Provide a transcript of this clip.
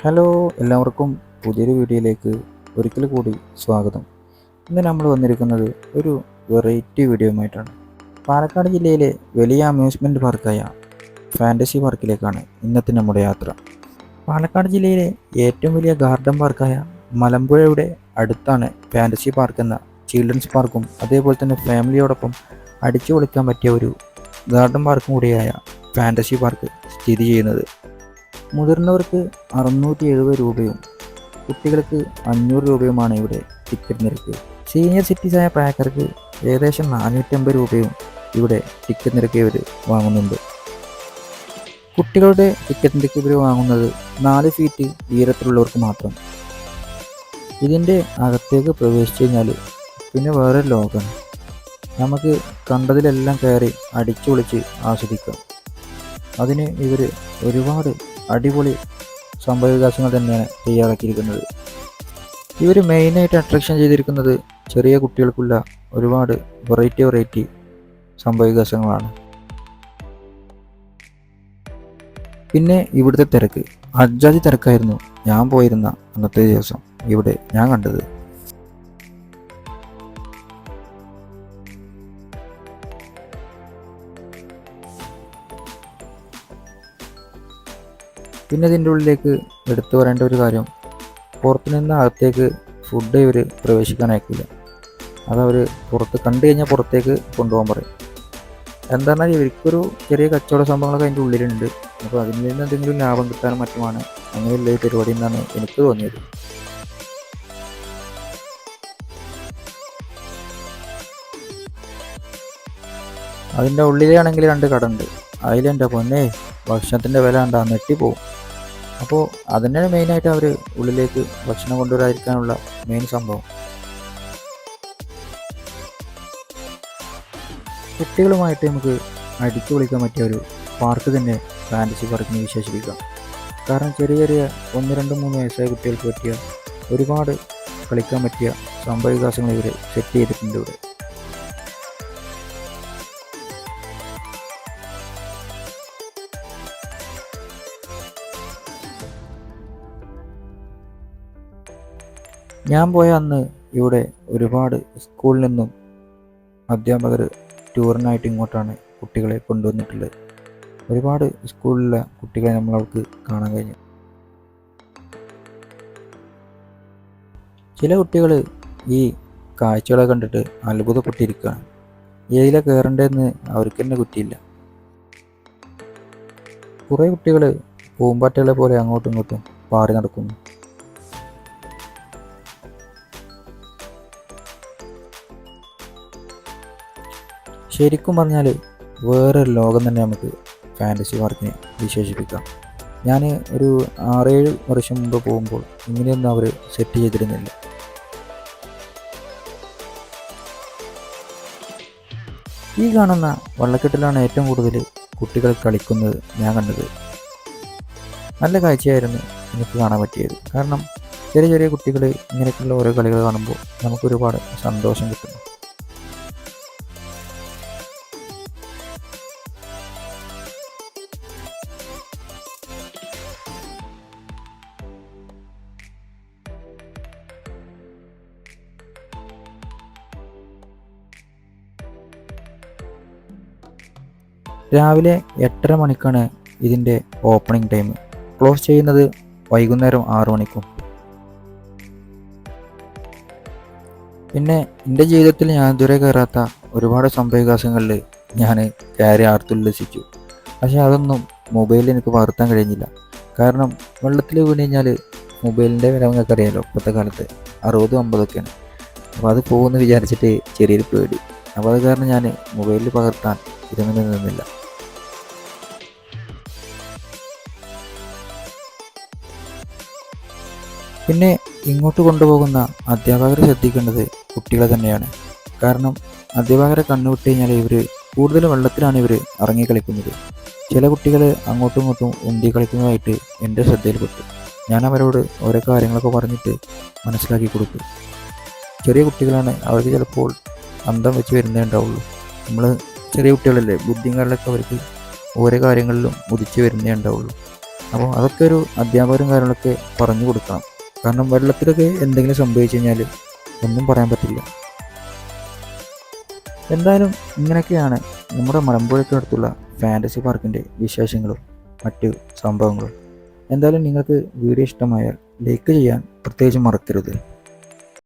Hello എല്ലാവർക്കും പുതിയൊരു വീഡിയോയിലേക്ക് ഒരിക്കൽ കൂടി സ്വാഗതം. ഇന്ന് നമ്മൾ വന്നിരിക്കുന്നത് ഒരു വെറൈറ്റി വീഡിയോയുമായിട്ടാണ്. പാലക്കാട് ജില്ലയിലെ വലിയ അമ്യൂസ്മെന്റ് പാർക്കായ ഫാന്റസി പാർക്കിലേക്കാണ് ഇന്നത്തെ നമ്മുടെ യാത്ര. പാലക്കാട് ജില്ലയിലെ ഏറ്റവും വലിയ ഗാർഡൻ പാർക്കായ മലമ്പുഴയുടെ അടുത്താണ് ഫാന്റസി പാർക്ക് എന്ന ചിൽഡ്രൻസ് പാർക്കും അതേപോലെ തന്നെ ഫാമിലിയോടൊപ്പം അടിച്ചു പൊളിക്കാൻ പറ്റിയ ഒരു ഗാർഡൻ പാർക്കും കൂടിയായ ഫാന്റസി പാർക്ക് സ്ഥിതി ചെയ്യുന്നത്. മുതിർന്നവർക്ക് അറുന്നൂറ്റി എഴുപത് രൂപയും കുട്ടികൾക്ക് അഞ്ഞൂറ് രൂപയുമാണ് ഇവിടെ ടിക്കറ്റ് നിരക്ക്. സീനിയർ സിറ്റിസായ പ്രായക്കാർക്ക് ഏകദേശം നാനൂറ്റമ്പത് രൂപയും ഇവിടെ ടിക്കറ്റ് നിരക്ക് ഇവർ വാങ്ങുന്നുണ്ട്. കുട്ടികളുടെ ടിക്കറ്റ് നിരക്ക് ഇവർ വാങ്ങുന്നത് നാല് ഫീറ്റ് ഉയരത്തിലുള്ളവർക്ക് മാത്രം. ഇതിന്റെ അകത്തേക്ക് പ്രവേശിച്ചു കഴിഞ്ഞാൽ പിന്നെ വേറെ ലോകമാണ് നമുക്ക് കണ്ടതിലെല്ലാം കയറി അടിച്ചു പൊളിച്ച് ആസ്വദിക്കാം. അതിന് ഇവർ ഒരുപാട് അടിപൊളി സംഭവ വികാസങ്ങൾ തന്നെയാണ് തയ്യാറാക്കിയിരിക്കുന്നത്. ഇവർ മെയിനായിട്ട് അട്രാക്ഷൻ ചെയ്തിരിക്കുന്നത് ചെറിയ കുട്ടികൾക്കുള്ള ഒരുപാട് വെറൈറ്റി വെറൈറ്റി സംഭവ വികാസങ്ങളാണ് പിന്നെ ഇവിടുത്തെ തിരക്ക്. അജാതി തിരക്കായിരുന്നു ഞാൻ പോയിരുന്ന അന്നത്തെ ദിവസം. ഇവിടെ ഞാൻ കണ്ടത്. പിന്നെ ഇതിന്റെ ഉള്ളിലേക്ക് എടുത്തു പറയേണ്ട ഒരു കാര്യം പുറത്തു നിന്ന് അകത്തേക്ക് ഫുഡ് ഇവർ പ്രവേശിക്കാൻ അയക്കില്ല അതവർ പുറത്ത് കണ്ടു കഴിഞ്ഞാൽ പുറത്തേക്ക് കൊണ്ടുപോകാൻ പറയും. എന്താണെന്നാൽ ഇവർക്കൊരു ചെറിയ കച്ചവട സംഭവങ്ങളൊക്കെ അതിന്റെ ഉള്ളിലുണ്ട്. അപ്പോൾ അതിൽ നിന്ന് എന്തെങ്കിലും ലാഭം കിട്ടാനും മറ്റുമാണ് അങ്ങനെയുള്ള ഒരു പരിപാടി എന്നാണ് എനിക്ക് തോന്നിയത്. അതിന്റെ ഉള്ളിലാണെങ്കിൽ രണ്ട് കട ഉണ്ട്. അതിലെന്റെ പൊന്നേ ഭക്ഷണത്തിന്റെ വില ഉണ്ടാ നെട്ടിപ്പോവും അപ്പോൾ അതന്നെയാണ് മെയിനായിട്ട് അവർ ഉള്ളിലേക്ക് ഭക്ഷണം കൊണ്ടുവരാതിരിക്കാനുള്ള മെയിൻ സംഭവം. കുട്ടികളുമായിട്ട് നമുക്ക് അടിച്ചു വിളിക്കാൻ പറ്റിയ ഒരു പാർക്ക് തന്നെ ഫാന്റസി പാർക്കിനെ വിശേഷിപ്പിക്കാം കാരണം ചെറിയ ചെറിയ ഒന്ന് രണ്ട് മൂന്ന് വയസ്സായ കുട്ടികൾക്ക് പറ്റിയ ഒരുപാട് കളിക്കാൻ പറ്റിയ സംഭവ വികാസങ്ങൾ ഇവർ സെറ്റ് ചെയ്തിട്ടുണ്ട് ഇവിടെ. ഞാൻ പോയ അന്ന് ഇവിടെ ഒരുപാട് സ്കൂളിൽ നിന്നും അധ്യാപകർ ടൂറിനായിട്ട് ഇങ്ങോട്ടാണ് കുട്ടികളെ കൊണ്ടുവന്നിട്ടുള്ളത്. ഒരുപാട് സ്കൂളിലെ കുട്ടികളെ നമ്മൾ അവർക്ക് കാണാൻ കഴിഞ്ഞു. ചില കുട്ടികൾ ഈ കാഴ്ചകളെ കണ്ടിട്ട് അത്ഭുതപ്പെട്ടിരിക്കുകയാണ്. ഏതിലെ കയറേണ്ടതെന്ന് അവർക്ക് തന്നെ കുറ്റിയില്ല കുറേ കുട്ടികൾ പൂമ്പാറ്റകളെ പോലെ അങ്ങോട്ടും ഇങ്ങോട്ടും പാറി നടക്കുന്നു. ശരിക്കും പറഞ്ഞാൽ വേറൊരു ലോകം തന്നെ നമുക്ക് ഫാന്റസി പാർക്കിനെ വിശേഷിപ്പിക്കാം. ഞാൻ ഒരു ആറേഴ് വർഷം മുമ്പ് പോകുമ്പോൾ ഇങ്ങനെയൊന്നും അവർ സെറ്റ് ചെയ്തിരുന്നില്ല. ഈ കാണുന്ന വള്ളക്കെട്ടിലാണ് ഏറ്റവും കൂടുതൽ കുട്ടികൾ കളിക്കുന്നത് ഞാൻ കണ്ടത്. നല്ല കാഴ്ചയായിരുന്നു എനിക്ക് കാണാൻ പറ്റിയത്. കാരണം ചെറിയ ചെറിയ കുട്ടികൾ ഇങ്ങനെയൊക്കെയുള്ള ഓരോ കളികൾ കാണുമ്പോൾ നമുക്കൊരുപാട് സന്തോഷം കിട്ടുന്നു രാവിലെ എട്ടര മണിക്കാണ് ഇതിന്റെ ഓപ്പണിംഗ് ടൈം. ക്ലോസ് ചെയ്യുന്നത് വൈകുന്നേരം ആറു മണിക്കും. പിന്നെ എന്റെ ജീവിതത്തിൽ ഞാൻ ഇതുവരെ കയറാത്ത ഒരുപാട് സംഭവവികാസങ്ങളിൽ ഞാൻ കയറി ആർത്തുല്ലസിച്ചു പക്ഷേ അതൊന്നും മൊബൈലിൽ എനിക്ക് പകർത്താൻ കഴിഞ്ഞില്ല. കാരണം വെള്ളത്തിൽ വീണ് കഴിഞ്ഞാൽ മൊബൈലിന്റെ വില നിങ്ങൾക്ക് അറിയാമല്ലോ ഇപ്പോഴത്തെ കാലത്ത്. അറുപതും അമ്പതൊക്കെയാണ്. അപ്പോൾ അത് പോകുമെന്ന് വിചാരിച്ചിട്ട് ചെറിയൊരു പേടി. അപ്പോൾ അത് കാരണം ഞാൻ മൊബൈലിൽ പകർത്താൻ ഇതങ്ങനെ നിന്നില്ല പിന്നെ ഇങ്ങോട്ട് കൊണ്ടുപോകുന്ന അധ്യാപകർ ശ്രദ്ധിക്കേണ്ടത് കുട്ടികളെ തന്നെയാണ്. കാരണം അധ്യാപകരെ കണ്ണുവിട്ട് കഴിഞ്ഞാൽ ഇവർ കൂടുതൽ വെള്ളത്തിലാണ് ഇവർ ഇറങ്ങി കളിക്കുന്നത്. ചില കുട്ടികൾ അങ്ങോട്ടും ഇങ്ങോട്ടും ഉന്തി കളിക്കുന്നതായിട്ട് എന്റെ ശ്രദ്ധയിൽപ്പെട്ടു. ഞാൻ അവരോട് ഓരോ കാര്യങ്ങളൊക്കെ പറഞ്ഞിട്ട് മനസ്സിലാക്കി കൊടുത്തു. ചെറിയ കുട്ടികളാണ് അവർക്ക് ചിലപ്പോൾ അന്തം വെച്ച് വരുന്നേ ഉണ്ടാവുള്ളൂ. നമ്മൾ ചെറിയ കുട്ടികളല്ലേ ബുദ്ധിങ്ങളിലൊക്കെ അവർക്ക് ഓരോ കാര്യങ്ങളിലും ഉദിച്ച് വരുന്നേ ഉണ്ടാവുള്ളൂ. അപ്പോൾ അതൊക്കെ ഒരു അധ്യാപകരും കാര്യങ്ങളൊക്കെ പറഞ്ഞു കൊടുക്കണം. കാരണം വെള്ളത്തിലൊക്കെ എന്തെങ്കിലും സംഭവിച്ചു കഴിഞ്ഞാൽ ഒന്നും പറയാൻ പറ്റില്ല. എന്തായാലും ഇങ്ങനെയൊക്കെയാണ് നമ്മുടെ മലമ്പുഴയ്ക്കടുത്തുള്ള ഫാന്റസി പാർക്കിന്റെ വിശേഷങ്ങളും മറ്റു സംഭവങ്ങളും. എന്തായാലും നിങ്ങൾക്ക് വീഡിയോ ഇഷ്ടമായാൽ ലൈക്ക് ചെയ്യാൻ പ്രത്യേകിച്ച് മറക്കരുത്.